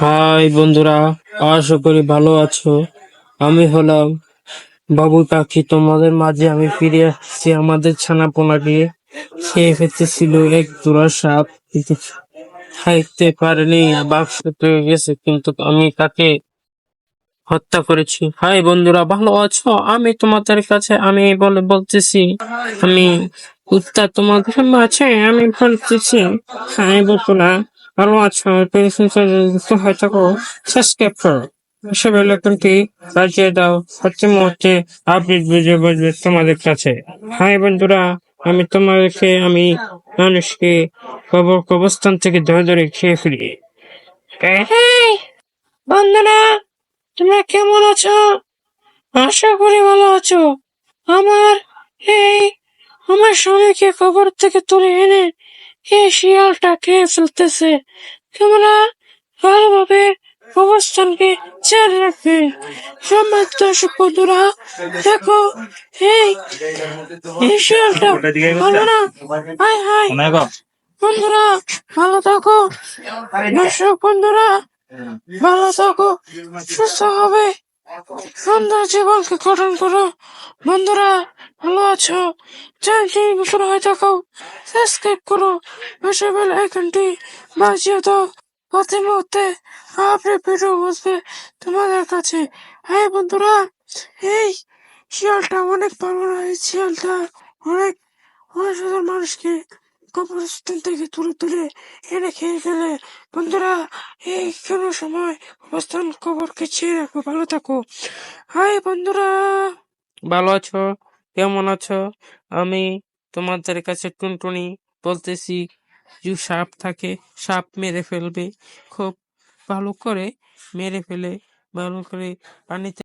High বন্ধুরা, আশা করি ভালো আছো। আমি হলাম বাবু পাখি। তোমাদের মাঝে আমি ফিরে আসছি আমাদের ছানা পোনাকে খেয়ে ফেলতেছিল এক জোড়া সাপ। খাইতে পারেনি বাক্স পেয়ে গেছে, কিন্তু আমি তাকে হত্যা করেছি। হাই বন্ধুরা, ভালো আছো? আমি তোমাদের কাছে আমি বলে বলতেছি, আমি কুত্তা তোমাদের মাঝে, আমি বলতেছি, হাই বন্ধুরা। ভালো পেনশন হয়ে থাকো হিসেবে লেখনটি বাজিয়ে দাও মুহূর্তে আপডেট বুঝে বসবে তোমাদের কাছে হাই বন্ধুরা আমি তোমাদেরকে আমি মানুষকে কবর কবরস্থান থেকে ধরে ধরে খেয়ে এই, বন্ধুরা তোমরা কেমন আছো আশা করি ভালো আছো আমার এই আমার স্বামীকে কবর থেকে তুলে এনে এই শিয়ালটা খেয়ে ফেলতেছে তোমরা ভালোভাবে অবস্থানকে চেয়ার রাখবে। সম্মানিত দর্শক বন্ধুরা দেখো এই এই শিয়ালটা ভালো না? হাই হাই বন্ধুরা ভালো থাকো। দর্শক বন্ধুরা ভালো থাকো। সুস্থ হবে। সুন্দর জীবনকে গঠন করো। বন্ধুরা, ভালো আছো? চ্যানেলটি নতুন হয়ে থাকো সাবস্ক্রাইব করো। পাশে বেল আইকনটি বাজিয়ে দাও। প্রতি মুহূর্তে আপনি ভিডিও বসবে তোমাদের কাছে। হ্যাঁ বন্ধুরা, এই শিয়ালটা অনেক ভালো না এই শিয়ালটা অনেক সুন্দর মানুষকে কবরস্থান থেকে তুলে তুলে এনে খেয়ে ফেলে। বন্ধুরা, এই কোনো সময় অবস্থান কবরকে ছেড়ে রাখো, ভালো থাকো। হাই বন্ধুরা। ভালো আছো? কেমন আছো? আমি তোমাদের কাছে টুনটুনি বলতেছি, যে সাপ থাকে, সাপ মেরে ফেলবে। খুব ভালো করে মেরে ফেলে, ভালো করে পানিতে